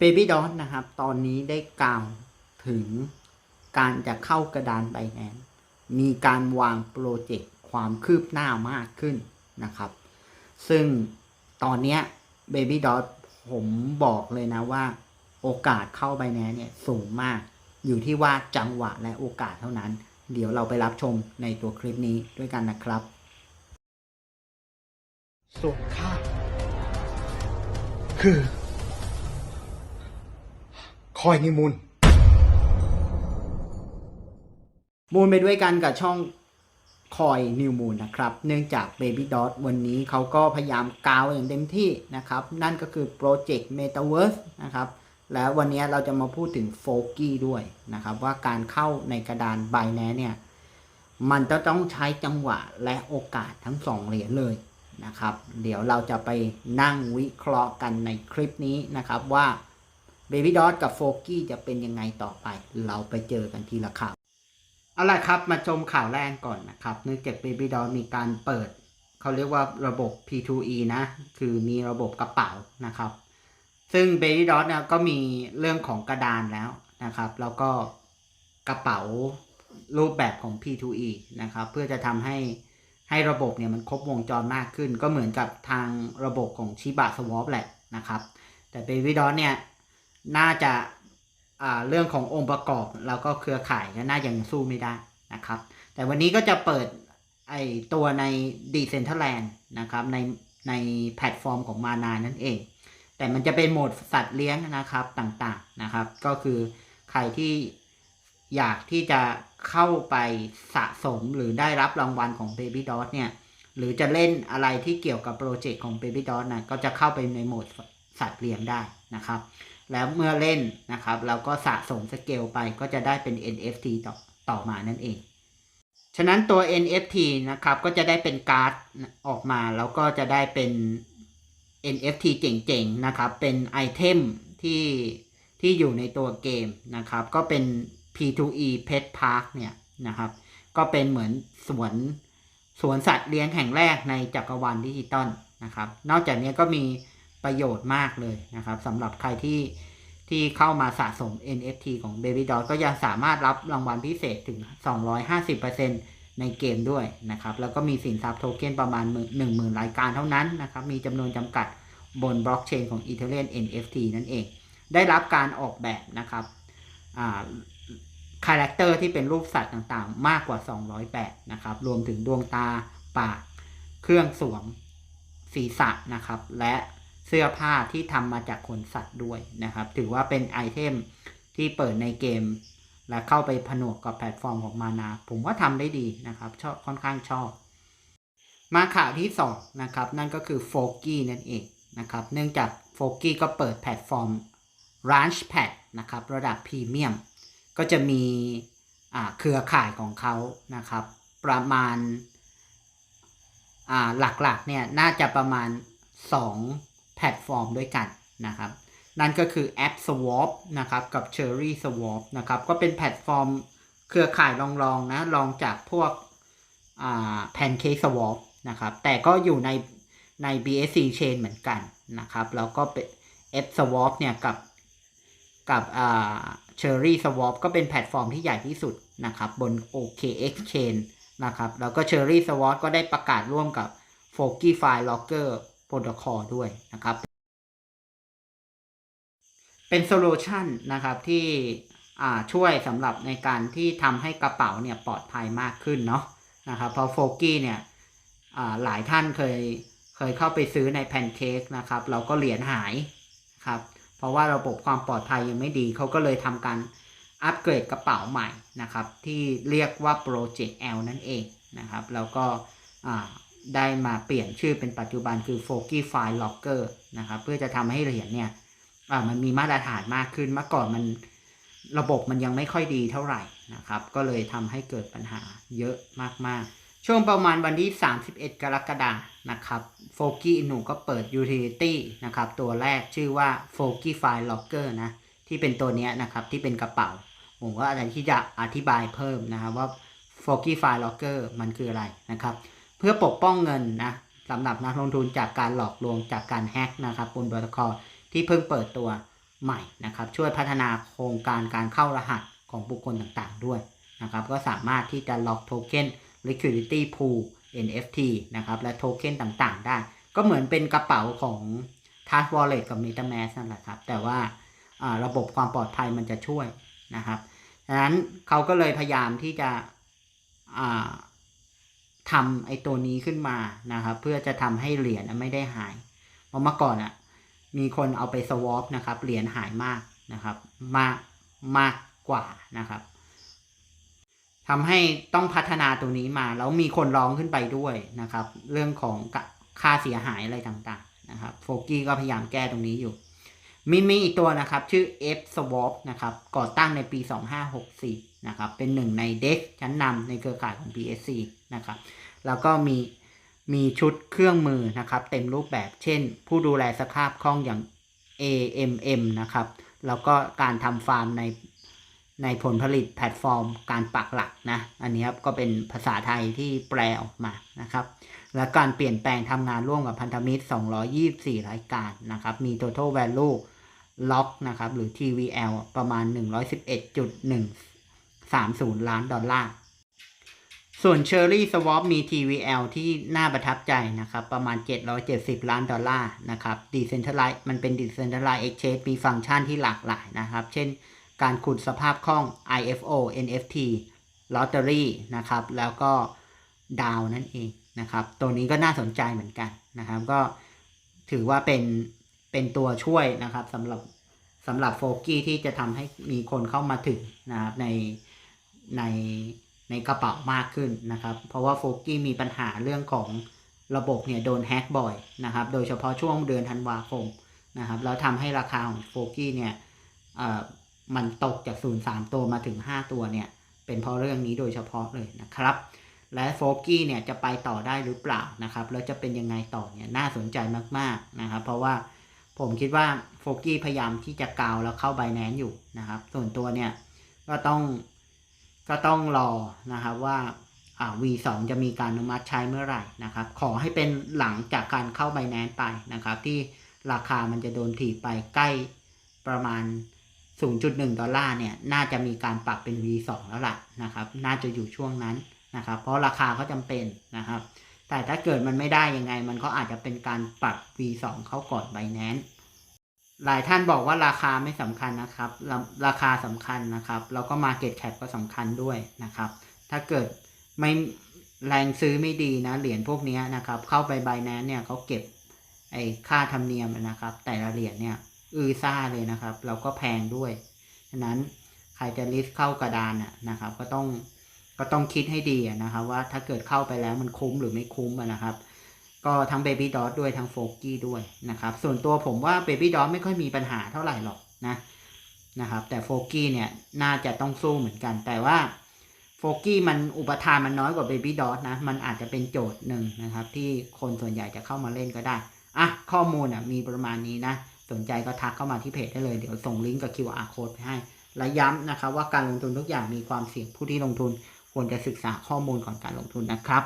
Baby d o t นะครับ ตอนนี้ได้กล่าวถึงการจะเข้ากระดานไบแนนมีการวางโปรเจกต์ความคืบหน้ามากขึ้นนะครับ ซึ่งตอนนี้ย Baby d o t ผมบอกเลยนะว่า โอกาสเข้าไบแนนเนี่ยสูงมาก อยู่ที่ว่าจังหวะและโอกาสเท่านั้น เดี๋ยวเราไปรับชมในตัวคลิปนี้ด้วยกันนะครับ ส่วนข้าคือ คอยนิมุนมูลไปด้วยกันกับช่องคอยนิวมูลนะครับ เนื่องจาก Baby Dot วันนี้เขาก็พยายามกาวอย่างเต็มที่นะครับ นั่นก็คือโปรเจกต์ Metaverse นะครับ และวันนี้เราจะมาพูดถึงโฟกี้ด้วยนะครับ ว่าการเข้าในกระดาน b i n a n c e เนี่ย มันจะต้องใช้จังหวะและโอกาสทั้งสองเหรียญเลยนะครับ เดี๋ยวเราจะไปนั่งวิเคราะห์กันในคลิปนี้นะครับว่า Baby Dot กับโฟกี้จะเป็นยังไงต่อไป เราไปเจอกันทีละข่าวเอาล่ะครับมาชมข่าวแรกก่อนนะครับ เนื่องจาก Baby Doll มีการเปิด เขาเรียกว่าระบบ P2E นะ คือมีระบบกระเป๋านะครับ ซึ่ง Baby Doll เนี่ยก็มีเรื่องของกระดานแล้วนะครับ แล้วก็กระเป๋ารูปแบบของ P2E นะครับ เพื่อจะทำให้ให้ระบบเนี่ยมันครบวงจรมากขึ้น ก็เหมือนกับทางระบบของชิบะสวอปแหละนะครับ แต่ Baby Doll เนี่ย น่าจะเรื่องขององค์ประกอบแล้วก็เครือข่ายก็น่ายังสู้ไม่ได้นะครับ แต่วันนี้ก็จะเปิดไอตัวใน Decentraland นะครับในในแพลตฟอร์มของมานานั่นเอง แต่มันจะเป็นโหมดสัตว์เลี้ยงนะครับต่างๆนะครับ ก็คือใครที่อยากที่จะเข้าไปสะสมหรือได้รับรางวัลของ Baby Dot เนี่ย หรือจะเล่นอะไรที่เกี่ยวกับโปรเจกต์ของ Baby Dot นะก็จะเข้าไปในโหมดสัตว์เลี้ยงได้นะครับ แล้วเมื่อเล่นนะครับ เราก็สะสมสเกลไปก็จะได้เป็น NFT ต่อต่อมานั่นเอง ฉะนั้นตัว NFT นะครับก็จะได้เป็นการ์ดออกมาแล้วก็จะได้เป็น NFT เจ๋งๆนะครับ เป็นไอเทมที่ที่อยู่ในตัวเกมนะครับ ก็เป็น P2E Pet Park เนี่ยนะครับ ก็เป็นเหมือนสวนสวนสัตว์เลี้ยงแห่งแรกในจักรวาลดิจิตอลนะครับ นอกจากนี้ก็มี ประโยชน์มากเลยนะครับสำหรับใครที่ที่เข้ามาสะสม NFT ของ Baby Doll ก็ยังสามารถรับรางวัลพิเศษถึง 250%ในเกมด้วยนะครับ แล้วก็มีสินทรัพย์โทเค็นประมาณ 10,000 รายการเท่านั้นนะครับ มีจำนวนจำกัดบนบล็อกเชนของ Ethereum NFT นั่นเอง ได้รับการออกแบบนะครับคาแรคเตอร์ที่เป็นรูปสัตว์ต่างๆ มากกว่า 200แบบนะครับ รวมถึงดวงตา ปาก เครื่องสวมศีรษะนะครับ และ เสื้อผ้าที่ทำมาจากขนสัตว์ด้วยนะครับ ถือว่าเป็นไอเทมที่เปิดในเกม และเข้าไปผนวกกับแพลตฟอร์มของมานา ผมว่าทำได้ดีนะครับชอบค่อนข้างชอบ มาข่าวที่2นะครับนั่นก็คือโฟกี้นั่นเองนะครับเนื่องจากโฟกี้ก็เปิดแพลตฟอร์ม Launchpad นะครับระดับพรีเมียมก็จะมีเครือข่ายของเขานะครับ ประมาณหลักๆเนี่ยน่าจะประมาณ 2 พลตฟอร์มด้วยกันนะครับนั่นก็คือแอป Swap นะครับกับ Cherry Swap นะครับก็เป็นแพลตฟอร์มเครือข่ายรองๆนะรองจากพวกอ่า Pancake Swap นะครับแต่ก็อยู่ในใน BSC Chain เหมือนกันนะครับแล้วก็เป็น F Swap เนี่ยกับกับอ่า Cherry Swap ก็เป็นแพลตฟอร์มที่ใหญ่ที่สุดนะครับบน OKX Chain นะครับแล้วก็ Cherry Swap ก็ได้ประกาศร่วมกับ f o k i f i Locker Protocol ด้วยนะครับ เป็นโซลูชันนะครับที่ช่วยสำหรับในการที่ทำให้กระเป๋าเนี่ยปลอดภัยมากขึ้นเนาะนะครับเพราะโฟกี้เนี่ยหลายท่านเคยเคยเข้าไปซื้อในแพนเค้กนะครับเราก็เหรียญหายครับเพราะว่าระบบความปลอดภัยยังไม่ดีเขาก็เลยทำการอัปเกรดกระเป๋าใหม่นะครับที่เรียกว่า Project L นั่นเองนะครับแล้วก็ ได้มาเปลี่ยนชื่อเป็นปัจจุบันคือ f o k i f i Locker นะครับเพื่อจะทำให้เหรียญเนี่ยมันมีมาตรฐานมากขึ้นเมื่อก่อนมันระบบมันยังไม่ค่อยดีเท่าไหร่นะครับ ก็เลยทำให้เกิดปัญหาเยอะมากๆ ช่วงประมาณวันที่ 31 กรกฎานะครับโฟกี้หนูก็เปิด Utility นะครับ ตัวแรกชื่อว่า f o k i f i Locker นะที่เป็นตัวเนี้ยนะครับที่เป็นกระเป๋า ผมก็อาจจะที่จะอธิบายเพิ่มนะครับว่า f o k i f i Locker มันคืออะไรนะครับ เพื่อปกป้องเงินนะสำหรับนักลงทุนจากการหลอกลวงจากการแฮกนะครับบนโปรโตคอลที่เพิ่งเปิดตัวใหม่นะครับ ช่วยพัฒนาโครงการการเข้ารหัสของบุคคลต่างๆด้วยนะครับ ก็สามารถที่จะล็อกโทเค็น liquidity pool NFT นะครับ และโทเค็นต่างๆ ได้ ก็เหมือนเป็นกระเป๋าของ t a s Wallet กับ MetaMask นั่นแหละครับ แต่ว่าระบบความปลอดภัยมันจะช่วยนะครับดังนั้นเขาก็เลยพยายามที่จะ ทำไอ้ตัวนี้ขึ้นมานะครับ เพื่อจะทำให้เหรียญไม่ได้หายเพราะเมื่อก่อนอะมีคนเอาไปสวอปนะครับเหรียญหายมากนะครับ มากมากกว่านะครับทำให้ต้องพัฒนาตัวนี้มา แล้วมีคนร้องขึ้นไปด้วยนะครับ เรื่องของค่าเสียหายอะไรต่างๆนะครับโฟกี้ก็พยายามแก้ตรงนี้อยู่มีมีอีกตัวนะครับ ชื่อ F Swap นะครับ ก่อตั้งในปี 2564 นะครับเป็นหนึ่งในเด็กชั้นนำในเครือข่ายของ BSC นะครับแล้วก็มีมีชุดเครื่องมือนะครับเต็มรูปแบบเช่น ผู้ดูแลสภาพคล่องอย่าง AMM นะครับแล้วก็การทำฟาร์มในในผลผลิตแพลตฟอร์มการปักหลักนะ อันนี้ครับก็เป็นภาษาไทยที่แปลออกมานะครับ และการเปลี่ยนแปลงทำงานร่วมกับพันธมิตร 224 รายการนะครับ มี total value ล็อกนะครับ หรือ TVL ประมาณ 30 ล้านดอลลาร์ ส่วน Cherry Swap มี TVL ที่น่าประทับใจนะครับ ประมาณ 770 ล้านดอลลาร์นะครับ Decentralized มันเป็น Decentralized Exchange มีฟังก์ชันที่หลากหลายนะครับ เช่น การขุดสภาพคล่อง IFO NFT Lottery นะครับ แล้วก็ดาวนั่นเองนะครับ ตัวนี้ก็น่าสนใจเหมือนกันนะครับ ก็ถือว่าเป็นเป็นตัวช่วยนะครับสำหรับสำหรับโฟกี้ที่จะทำให้มีคนเข้ามาถึงนะครับใน ในในกระเป๋ามากขึ้นนะครับ เพราะว่าโฟกี้มีปัญหาเรื่องของระบบเนี่ยโดนแฮ็กบ่อยนะครับ โดยเฉพาะช่วงเดือนธันวาคมนะครับ แล้วทำให้ราคาของโฟกี้เนี่ยมันตกจาก 0.3 ตัวมาถึง 5 ตัวเนี่ย เป็นเพราะเรื่องนี้โดยเฉพาะเลยนะครับ และโฟกี้เนี่ยจะไปต่อได้หรือเปล่านะครับ แล้วจะเป็นยังไงต่อเนี่ยน่าสนใจมากๆนะครับ เพราะว่าผมคิดว่าโฟกี้พยายามที่จะกาวแล้วเข้าไบแนนอยู่นะครับ ส่วนตัวเนี่ยก็ต้อง ก็ต้องรอนะครับว่า V2 จะมีการอนุมัติใช้เมื่อไหร่นะครับ ขอให้เป็นหลังจากการเข้าไบแนนไปนะครับ ที่ราคามันจะโดนถีบไปใกล้ประมาณ 0.1 ดอลลาร์เนี่ย น่าจะมีการปรับเป็น V2 แล้วล่ะนะครับ น่าจะอยู่ช่วงนั้นนะครับ เพราะราคาเขาจำเป็นนะครับ แต่ถ้าเกิดมันไม่ได้ยังไง มันก็อาจจะเป็นการปรับ V2 เข้าก่อนไบแนน หลายท่านบอกว่าราคาไม่สำคัญนะครับ ราราคาสำคัญนะครับ แล้วก็ Market Cap ก็สำคัญด้วยนะครับ ถ้าเกิดไม่แรงซื้อไม่ดีนะ เหรียญพวกนี้นะครับ เข้าไปไบแนนเนี่ยเขาเก็บไอ้ค่าธรรมเนียมนะครับ แต่ละเหรียญเนี่ยอือซ่าเลยนะครับ เราก็แพงด้วยฉะนั้นใครจะลิสต์เข้ากระดานน่ะนะครับ ก็ต้องก็ต้องคิดให้ดีนะครับ ว่าถ้าเกิดเข้าไปแล้วมันคุ้มหรือไม่คุ้มนะครับ ก็ทั้ง Baby d o t ด้วยทั้งโฟกี้ด้วยนะครับ ส่วนตัวผมว่า Baby d o t ไม่ค่อยมีปัญหาเท่าไหร่หรอกนะนะครับแต่โฟกี้เนี่ยน่าจะต้องสู้เหมือนกัน แต่ว่าโฟกี้มันอุปทานมันน้อยกว่า Baby d o t นะ มันอาจจะเป็นโจทย์หนึ่งนะครับ ที่คนส่วนใหญ่จะเข้ามาเล่นก็ได้อะข้อมูลอะมีประมาณนี้นะสนใจก็ทักเข้ามาที่เพจได้เลย เดี๋ยวส่งลิงก์กับ QR code ไปให้ และย้ำนะครับว่าการลงทุนทุกอย่างมีความเสี่ยงผู้ที่ลงทุนควรจะศึกษาข้อมูลก่อนการลงทุนนะครับ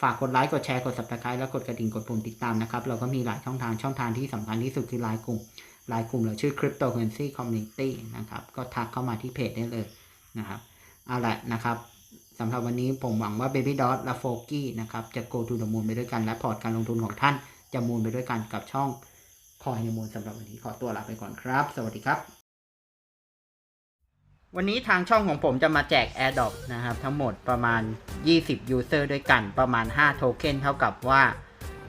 ฝากกดไลค์กดแชร์กด subscribe แล้วกดกระดิ่งกดปุ่มติดตามนะครับ เราก็มีหลายช่องทางช่องทางที่สำคัญที่สุดคือไลน์กลุ่มไลน์กลุ่มเราชื่อ cryptocurrency community นะครับ ก็ทักเข้ามาที่เพจได้เลยนะครับเอาละนะครับสำหรับวันนี้ผมหวังว่า Baby Dot และ f o g y นะครับ จะ go to the moon ไปด้วยกัน และพอร์ตการลงทุนของท่านจะมูลไปด้วยกันกับช่องคอยในมูลสำหรับวันนี้ขอตัวลาไปก่อนครับ สวัสดีครับ วันนี้ทางช่องของผมจะมาแจก AirDrop นะครับทั้งหมดประมาณ 20 User ด้วยกันประมาณ 5 โทเค็นเท่ากับว่า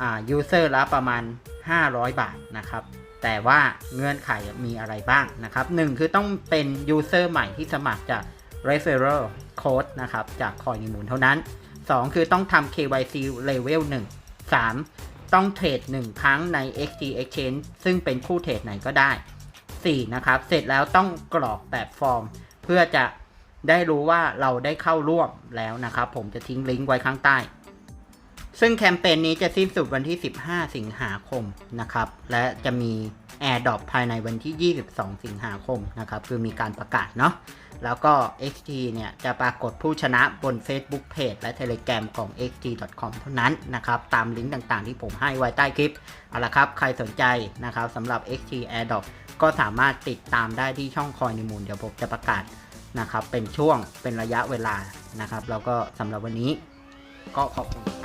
อ่า User ละประมาณ 500 บาทนะครับแต่ว่าเงื่อนไขมีอะไรบ้างนะครับ 1 คือต้องเป็น User ใหม่ที่สมัครจาก Referral Code นะครับจากคอยในมูลเท่านั้น 2 คือต้องทำ KYC Level 1 3 ต้องเทรด 1 ครั้งใน XT Exchange ซึ่งเป็นคู่เทรดไหนก็ได้ 4 นะครับ เสร็จแล้วต้องกรอกแบบฟอร์ม เพื่อจะได้รู้ว่าเราได้เข้าร่วมแล้วนะครับ ผมจะทิ้งลิงก์ไว้ข้างใต้ ซึ่งแคมเปญนี้จะสิ้นสุดวันที่ 15 สิงหาคมนะครับ และจะมี AirDrop ภายในวันที่ 22 สิงหาคมนะครับ คือมีการประกาศเนาะแล้วก็ XT เนี่ย จะปรากฏผู้ชนะบน Facebook Page และ Telegram ของ xt.com เท่านั้นนะครับ ตามลิงก์ต่างๆที่ผมให้ไว้ใต้คลิป เอาละครับ ใครสนใจนะครับสำหรับ XT AirDrop ก็สามารถติดตามได้ที่ช่องคอยนิมูลเดี๋ยวผมจะประกาศนะครับ เป็นช่วงเป็นระยะเวลานะครับ แล้วก็สำหรับวันนี้ก็ขอบคุณ